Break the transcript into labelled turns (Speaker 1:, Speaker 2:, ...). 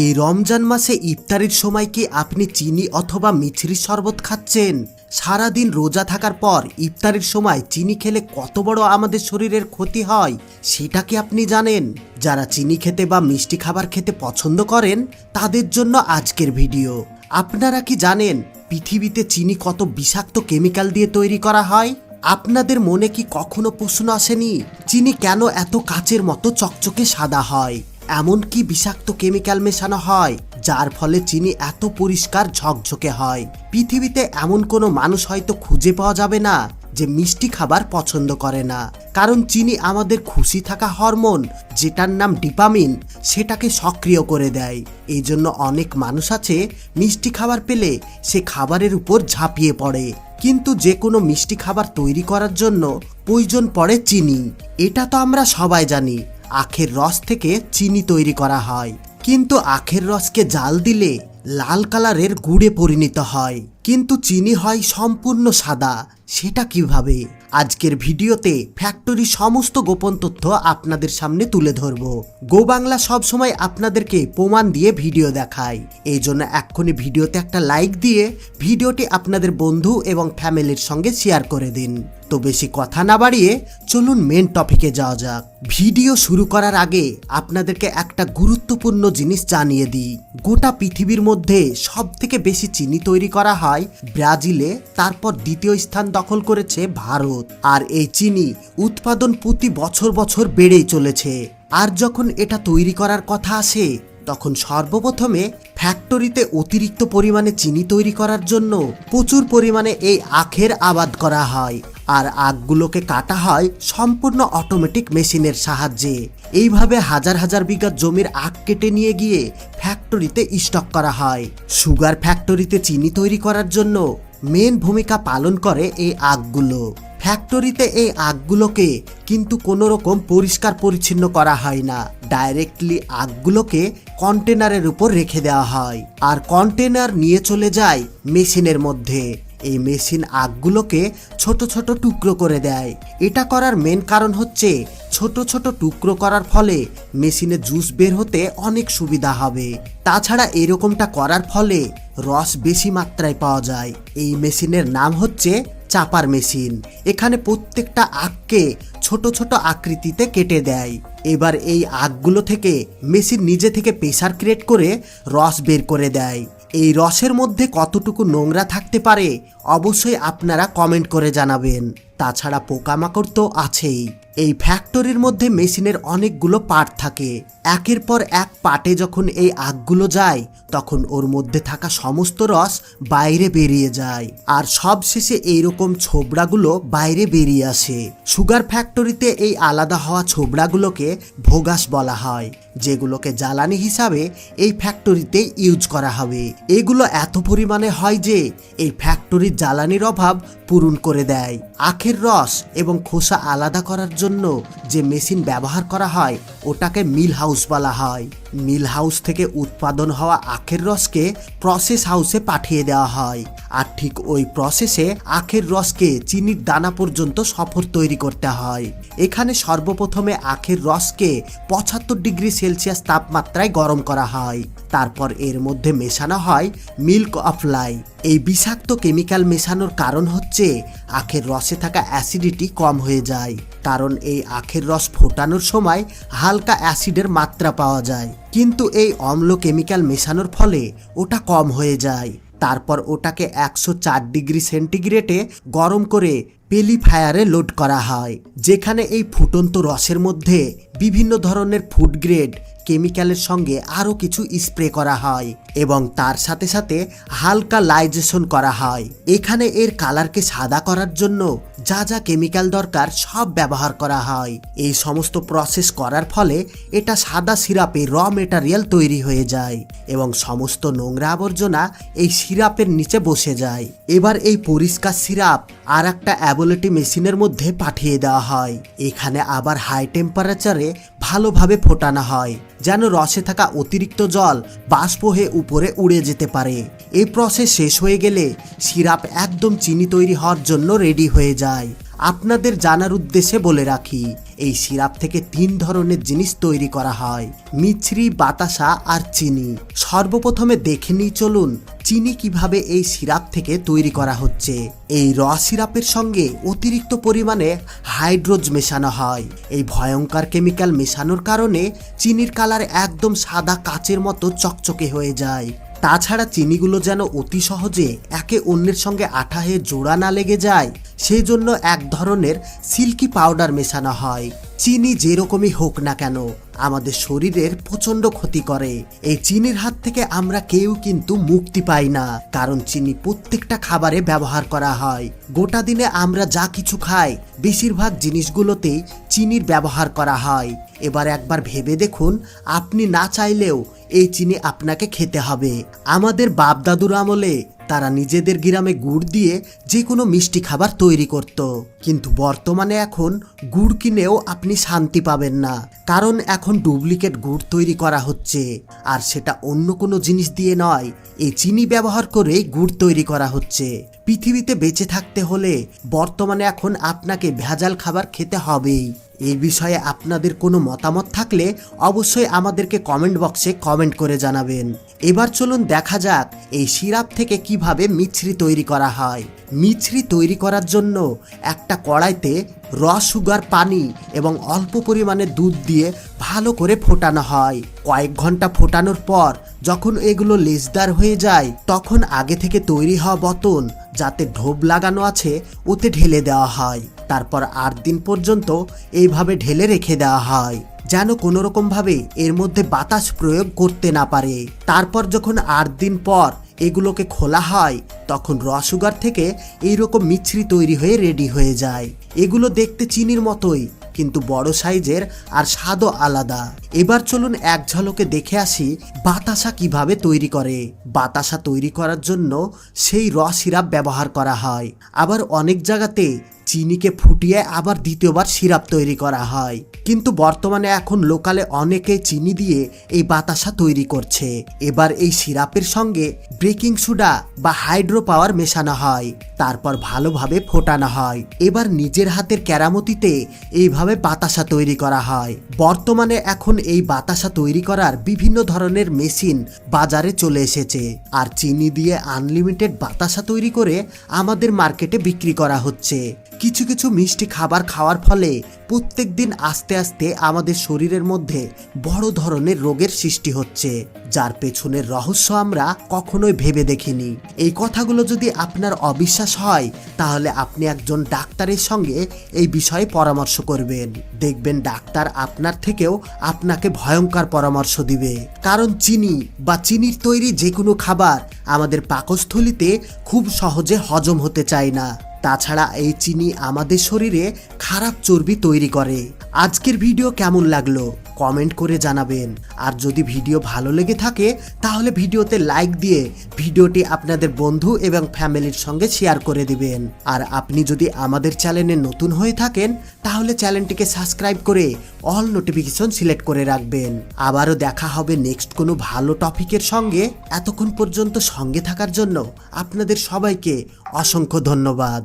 Speaker 1: এই রমজান মাসে ইফতারির সময় কি আপনি চিনি অথবা মিছরির শরবত খাচ্ছেন? সারাদিন রোজা থাকার পর ইফতারির সময় চিনি খেলে কত বড় আমাদের শরীরের ক্ষতি হয়, সেটা কি আপনি জানেন? যারা চিনি খেতে বা মিষ্টি খাবার খেতে পছন্দ করেন, তাদের জন্য আজকের ভিডিও। আপনারা কি জানেন পৃথিবীতে চিনি কত বিষাক্ত কেমিক্যাল দিয়ে তৈরি করা হয়? আপনাদের মনে কি কখনো প্রশ্ন আসেনি? চিনি কেন এত কাচের মতো চকচকে সাদা হয়? এমন কি বিষাক্ত কেমিক্যাল মেশানো হয়, যার ফলে চিনি এত পরিষ্কার ঝকঝকে হয়। পৃথিবীতে এমন কোনো মানুষ হয়তো খুঁজে পাওয়া যাবে না, যে মিষ্টি খাবার পছন্দ করে না। কারণ চিনি আমাদের খুশি থাকা হরমোন, যেটার নাম ডিপামিন, সেটাকে সক্রিয় করে দেয়। এই জন্য অনেক মানুষ আছে, মিষ্টি খাবার পেলে সে খাবারের উপর ঝাঁপিয়ে পড়ে। কিন্তু যে কোনো মিষ্টি খাবার তৈরি করার জন্য প্রয়োজন পড়ে চিনি। এটা তো আমরা সবাই জানি। আখের রস থেকে চিনি তৈরি করা হয়। কিন্তু আখের রসকে জাল দিলে লাল কালারের গুড়ে পরিণত হয়। কিন্তু চিনি হয় সম্পূর্ণ সাদা, সেটা কীভাবে? আজকের ভিডিওতে ফ্যাক্টরি সমস্ত গোপন তথ্য আপনাদের সামনে তুলে ধরব। গো বাংলা সবসময় আপনাদেরকে প্রমাণ দিয়ে ভিডিও দেখায়। এই জন্য এক্ষুনি ভিডিওতে একটা লাইক দিয়ে ভিডিওটি আপনাদের বন্ধু এবং ফ্যামিলির সঙ্গে শেয়ার করে দিন। তো বেশি কথা না বাড়িয়ে চলুন মেন টপিকে যাওয়া যাক। ভিডিও শুরু করার আগে আপনাদেরকে একটা গুরুত্বপূর্ণ জিনিস জানিয়ে দিই। গোটা পৃথিবীর মধ্যে সব থেকে বেশি চিনি তৈরি করা হয় ব্রাজিলে, তারপর দ্বিতীয় স্থান দখল করেছে ভারত। আর এই চিনি উৎপাদন প্রতি বছর বছর বেড়েই চলেছে। আর যখন এটা তৈরি করার কথা আসে, তখন সর্বপ্রথমে ফ্যাক্টরিতে অতিরিক্ত পরিমাণে চিনি তৈরি করার জন্য প্রচুর পরিমাণে এই আখের আবাদ করা হয়। আর আগগুলোকে কাটা হয় সম্পূর্ণ অটোমেটিক মেশিনের সাহায্যে। এইভাবে হাজার হাজার বিঘা জমির আখ কেটে নিয়ে গিয়ে ফ্যাক্টরিতে স্টক করা হয়। সুগার ফ্যাক্টরিতে চিনি তৈরি করার জন্য মেন ভূমিকা পালন করে এই আগগুলো ফ্যাক্টরিতে এই আগগুলোকে কিন্তু কোনো রকম পরিষ্কার পরিচ্ছন্ন করা হয় না। ডাইরেক্টলি আগগুলোকে কন্টেনারের উপর রেখে দেওয়া হয়। আর কন্টেনার নিয়ে চলে যায় মেশিনের মধ্যে। এই মেশিন আগগুলোকে ছোট ছোট টুকরো করে দেয়। এটা করার মেন কারণ হচ্ছে ছোট ছোট টুকরো করার ফলে মেশিনে জুস বের হতে অনেক সুবিধা হবে। তাছাড়া এরকমটা করার ফলে রস বেশি মাত্রায় পাওয়া যায়। এই মেশিনের নাম হচ্ছে চাপার মেশিন। এখানে প্রত্যেকটা আখকে ছোট ছোট আকৃতিতে কেটে দেয়। এবার এই আখগুলো থেকে মেশিন নিজে থেকে প্রেশার ক্রিয়েট করে রস বের করে দেয়। এই রসের মধ্যে কতটুকু নোংরা থাকতে পারে অবশ্যই আপনারা কমেন্ট করে জানাবেন। তাছাড়া পোকামাকড় তো আছেই। এই ফ্যাক্টরির মধ্যে মেশিনের অনেকগুলো পার্ট থাকে। একের পর এক পার্টে যখন এই আগগুলো যায়, তখন ওর মধ্যে থাকা সমস্ত রস বাইরে বেরিয়ে যায়। আর সব শেষে এইরকম ছোবড়াগুলো বাইরে বেরিয়ে আসে। সুগার ফ্যাক্টরিতে এই আলাদা হওয়া ছোবড়াগুলোকে ভোগাস বলা হয়, যেগুলোকে জ্বালানি হিসাবে এই ফ্যাক্টরিতে ইউজ করা হবে। এগুলো এত পরিমাণে হয় যে, এই ফ্যাক্টরির জ্বালানির অভাব পূরণ করে দেয়। আখের রস এবং খোসা আলাদা করার জন্য যে মেশিন ব্যবহার করা হয়, ওটাকে মিল হাউস বলা হয়। মিল হাউস থেকে উৎপাদন হওয়া আখের রসকে প্রসেস হাউসে পাঠিয়ে দেওয়া হয়। আর ঠিক ওই প্রসেসে আখের রসকে চিনির দানা পর্যন্ত সফর তৈরি করতে হয়। এখানে সর্বপ্রথমে আখের রসকে পঁচাত্তর ডিগ্রি সেলসিয়াস তাপমাত্রায় গরম করা হয়। তারপর এর মধ্যে মেশানো হয় মিল্ক অফ লাই। এই বিষাক্ত কেমিক্যাল মেশানোর কারণ হচ্ছে আখের রসে থাকা অ্যাসিডিটি কম হয়ে যায়। কারণ এই আখের রস ফোটানোর সময় হালকা অ্যাসিডের মাত্রা পাওয়া যায়। কিন্তু এই অম্ল কেমিক্যাল মেশানোর ফলে ওটা কম হয়ে যায়। তারপর ওটাকে একশো চার ডিগ্রি সেন্টিগ্রেডে গরম করে পেলিফায়ারে লোড করা হয়, যেখানে এই ফুটন্ত রসের মধ্যে বিভিন্ন ধরনের ফুড গ্রেড কেমিক্যালের সঙ্গে আরও কিছু স্প্রে করা হয় এবং তার সাথে সাথে হালকা লাইজেশন করা হয়। এখানে এর কালারকে সাদা করার জন্য যা যা কেমিক্যাল দরকার সব ব্যবহার করা হয়। এই সমস্ত প্রসেস করার ফলে এটা সাদা সিরাপে র মেটারিয়াল তৈরি হয়ে যায় এবং সমস্ত নোংরা আবর্জনা এই সিরাপের নিচে বসে যায়। এবার এই পরিষ্কার সিরাপ আর একটা অ্যাবোলেটি মেশিনের মধ্যে পাঠিয়ে দেওয়া হয়। এখানে আবার হাই টেম্পারেচারে ভালোভাবে ফোটানো হয়, যেন রসে থাকা অতিরিক্ত জল বাষ্প হয়ে উপরে উড়ে যেতে পারে। এই প্রসেস শেষ হয়ে গেলে সিরাপ একদম চিনি তৈরি হওয়ার জন্য রেডি হয়ে যায়। আপনাদের জানার উদ্দেশ্যে বলে রাখি, এই সিরাপ থেকে তিন ধরনের জিনিস তৈরি করা হয়, মিছরি, বাতাসা আর চিনি। সর্বপ্রথমে দেখে নিই চলুন, চিনি কীভাবে এই সিরাপ থেকে তৈরি করা হচ্ছে। এই র সিরাপের সঙ্গে অতিরিক্ত পরিমাণে হাইড্রোজ মেশানো হয়। এই ভয়ঙ্কর কেমিক্যাল মেশানোর কারণে চিনির কালার একদম সাদা কাচের মতো চকচকে হয়ে যায়। তাছাড়া চিনিগুলো যেন অতি সহজে একে অন্যের সঙ্গে আঠা হয়ে জোড়া না লেগে যায় সেই জন্য এক ধরনের সিল্কি পাউডার মেশানো হয়। চিনি যেরকমই হোক না কেন, আমাদের শরীরের প্রচণ্ড ক্ষতি করে। এই চিনির হাত থেকে আমরা কেউ কিন্তু মুক্তি পাই না, কারণ চিনি প্রত্যেকটা খাবারে ব্যবহার করা হয়। গোটা দিনে আমরা যা কিছু খাই, বেশিরভাগ জিনিসগুলোতেই চিনির ব্যবহার করা হয়। এবার একবার ভেবে দেখুন, আপনি না চাইলেও এই চিনি আপনাকে খেতে হবে। আমাদের বাপ দাদুর আমলে তারা নিজেদের গ্রামে গুড় দিয়ে যে কোনো মিষ্টি খাবার তৈরি করত। কিন্তু বর্তমানে এখন গুড় কিনেও আপনি শান্তি পাবেন না, কারণ এখন ডুপ্লিকেট গুড় তৈরি করা হচ্ছে। আর সেটা অন্য কোনো জিনিস দিয়ে নয়, এই চিনি ব্যবহার করে গুড় তৈরি করা হচ্ছে। পৃথিবীতে বেঁচে থাকতে হলে বর্তমানে এখন আপনাকে ভেজাল খাবার খেতে হবেই। এই বিষয়ে আপনাদের কোনো মতামত থাকলে অবশ্যই আমাদেরকে কমেন্ট বক্সে কমেন্ট করে জানাবেন। এবার চলুন দেখা যাক এই সিরাপ থেকে কীভাবে মিছরি তৈরি করা হয়। মিছরি তৈরি করার জন্য একটা কড়াইতে র সুগার পানি এবং অল্প পরিমাণে দুধ দিয়ে ভালো করে ফোটানো হয়। কয়েক ঘণ্টা ফোটানোর পর যখন এগুলো লেজদার হয়ে যায়, তখন আগে থেকে তৈরি হওয়া বোতল যাতে ঢোপ লাগানো আছে, ওতে ঢেলে দেওয়া হয়। তারপর আট দিন পর্যন্ত এইভাবে ঢেলে রেখে দেওয়া হয়। যেন কোনো রকমভাবে এর মধ্যে বাতাস প্রয়োগ করতে না পারে। তারপর যখন আট দিন পর এগুলোকে খোলা হয়, তখন র সুগার থেকে এইরকম মিছরি তৈরি হয়ে রেডি হয়ে যায়। এগুলো দেখতে চিনির মতোই, কিন্তু বড় সাইজের আর স্বাদও আলাদা। এবার চলুন এক ঝলকে দেখে আসি বাতাসা কীভাবে তৈরি করে। বাতাসা তৈরি করার জন্য সেই র সিরাপ ব্যবহার করা হয়। আবার অনেক জায়গাতে চিনিকে ফুটিয়ে আবার দ্বিতীয়বার সিরাপ তৈরি করা হয়। কিন্তু বর্তমানে এখন লোকালে অনেকে চিনি দিয়ে এই বাতাসা তৈরি করছে। এবার এই সিরাপের সঙ্গে বেকিং সোডা বা হাইড্রো পাওয়ার মেশানো হয়। তারপর ভালোভাবে ফোটানো হয়। এবার নিজের হাতের কেরামতিতে এইভাবে বাতাসা তৈরি করা হয়। বর্তমানে এখন এই বাতাসা তৈরি করার বিভিন্ন ধরনের মেশিন বাজারে চলে এসেছে। আর চিনি দিয়ে আনলিমিটেড বাতাসা তৈরি করে আমাদের মার্কেটে বিক্রি করা হচ্ছে। কিছু কিছু মিষ্টি খাবার খাওয়ার ফলে প্রত্যেক দিন আস্তে আস্তে আমাদের শরীরের মধ্যে বড় ধরনের রোগের সৃষ্টি হচ্ছে, যার পেছনের রহস্য আমরা কখনোই ভেবে দেখিনি। এই কথাগুলো যদি আপনার অবিশ্বাস হয়, তাহলে আপনি একজন ডাক্তারের সঙ্গে এই বিষয়ে পরামর্শ করবেন। দেখবেন ডাক্তার আপনার থেকেও আপনাকে ভয়ঙ্কর পরামর্শ দিবে। কারণ চিনি বা চিনির তৈরি যে কোনো খাবার আমাদের পাকস্থলিতে খুব সহজে হজম হতে চায় না। তাছাড়া এই চিনি আমাদের শরীরে খারাপ চর্বি তৈরি করে। আজকের ভিডিও কেমন লাগল? কমেন্ট করে জানাবেন। আর যদি ভিডিও ভালো লেগে থাকে, তাহলে ভিডিওতে লাইক দিয়ে ভিডিওটি আপনাদের বন্ধু এবং ফ্যামিলির সঙ্গে শেয়ার করে দিবেন। আর আপনি যদি আমাদের চ্যানেলে নতুন হয়ে থাকেন, তাহলে চ্যানেলটিকে সাবস্ক্রাইব করে অল নোটিফিকেশন সিলেক্ট করে রাখবেন। আবারও দেখা হবে নেক্সট কোনো ভালো টপিকের সঙ্গে। এতক্ষণ পর্যন্ত সঙ্গে থাকার জন্য আপনাদের সবাইকে অসংখ্য ধন্যবাদ।